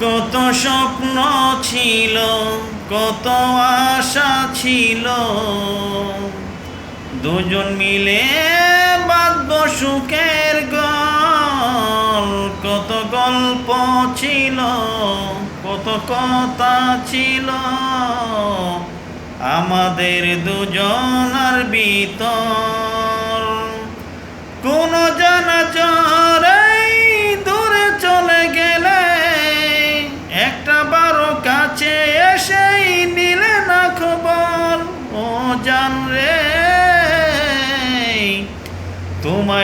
কত স্বপ্ন ছিল, কত আশা ছিল। দুজন মিলে বাঁধব সুখের গল। কত গল্প ছিল, কত কথা ছিল। আমাদের দুজনার ভিতর কোন জানা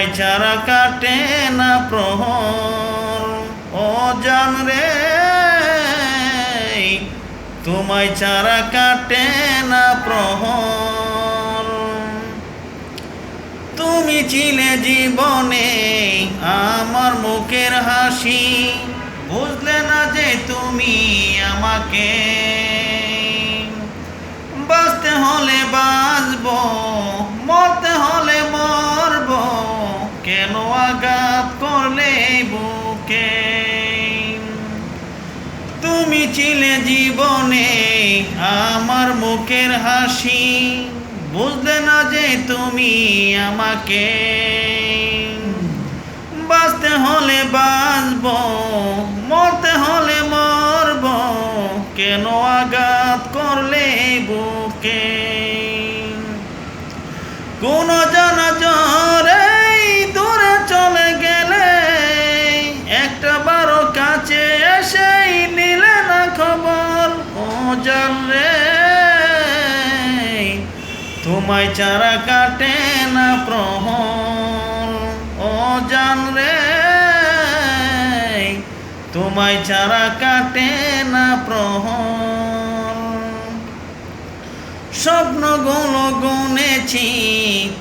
তোমায় কাটে না প্রহর। ও জান রে, তোমায় ছাড়া কাটে না প্রহর। তুমি ছিলে জীবনে আমার মুখের হাসি, বুঝলে না যে তুমি আমাকে। বাঁচতে হলে বাঁচব তুমি ছিলে জীবনে আমার মুখের হাসি। বুঝলে না যে তুমি আমাকে। বাঁচতে হলে বাঁচব, মরতে হলে মরব। কেন আঘাত করলে বুকে? কোন রে, তোমায় চারা কাটে না প্রহর। ও জান রে, তোমায় চারা কাটে না প্রহর। স্বপ্নগুলো গুনেছি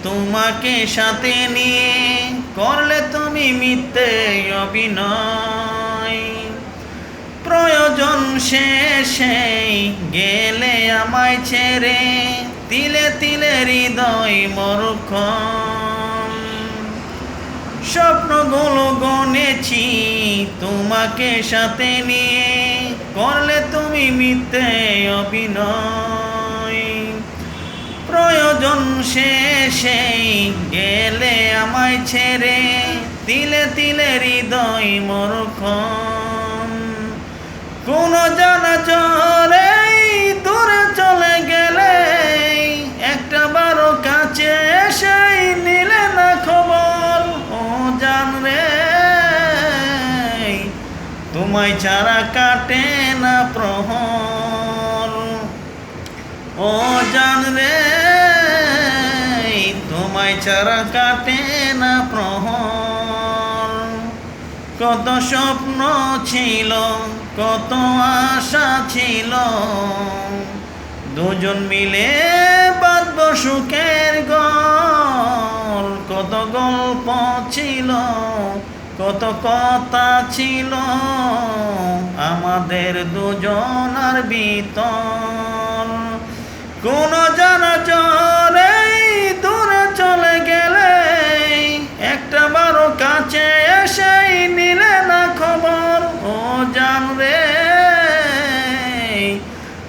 তোমাকে সাথে নিয়ে, করলে তুমি মিথ্যে অভিনয়। প্রয়োজন শেষে গেলে আমায় ছেড়ে, তিলে তিলে হৃদয় মরুখ স্বপ্নগুলো গনেছি তোমাকে সাথে নিয়ে, করলে তুমি মিথ্যে অভিনয়। প্রয়োজন শেষে গেলে আমায় ছেড়ে, তিলে তিলে হৃদয় মরুখ কোন জানা চলে দূরে চলে গেলে একটা বারো কাছে এসেই নিলে না খবর। ও জান রে, তোমায় ছাড়া কাটে না প্রহর। ও জান রে, তোমায় ছাড়া কাটে না প্রহর। কত স্বপ্ন ছিল কত আশা ছিল। দুজন মিলে বাঁধব সুখের গল। কত গল্প ছিল, কত কথা ছিল। আমাদের দুজনার ভিতর কোন জানা চলে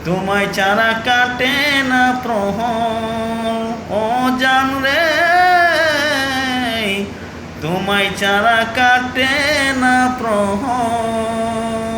তোমায় চারা কাটে না প্রহ ও জান রে তোমায় চারা কাটে না প্রহর।